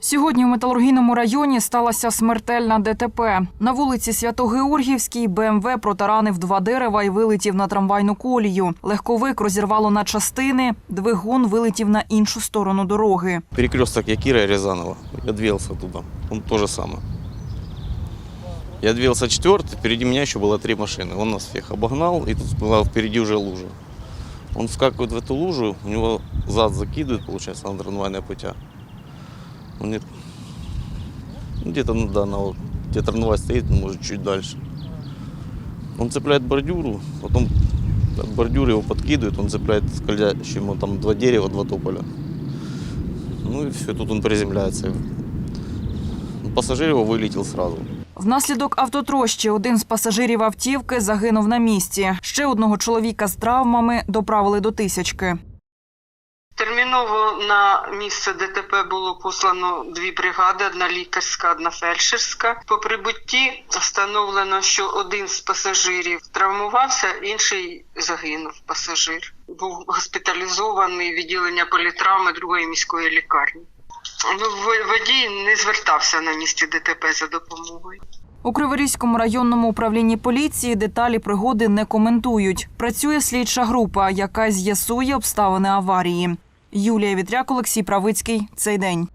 Сьогодні в металургійному районі сталася смертельна ДТП. На вулиці Свято-Георгівській БМВ протаранив два дерева і вилетів на трамвайну колію. Легковик розірвало на частини, двигун вилетів на іншу сторону дороги. Перекресток Якира и Рязанова. Я двигался туда. Он то же самое. Я двигался четвертый, впереди меня еще было три машины. Он нас всех обогнал, и тут была впереди уже лужа. Он вскакивает в эту лужу, у него зад закидывает, получается, на трамвайное путя. Он не- ну, где-то, ну да, на, вот, где трамвай стоит, ну, может, чуть дальше. Он цепляет бордюру, потом от бордюра его подкидывает, он скользящему там два дерева, два тополя. Ну и все, тут он приземляется. Ну, Пассажир его вылетел сразу. Внаслідок автотрощі один з пасажирів автівки загинув на місці. Ще одного чоловіка з травмами доправили до тисячки. Терміново на місце ДТП було послано дві бригади: одна лікарська, одна фельдшерська. По прибутті встановлено, що один з пасажирів травмувався, інший загинув. Пасажир був госпіталізований відділення політравми другої міської лікарні. Ну, водій не звертався на місці ДТП за допомогою. У Криворізькому районному управлінні поліції деталі пригоди не коментують. Працює слідча група, яка з'ясує обставини аварії. Юлія Вітряк, Олексій Правицький. Цей день.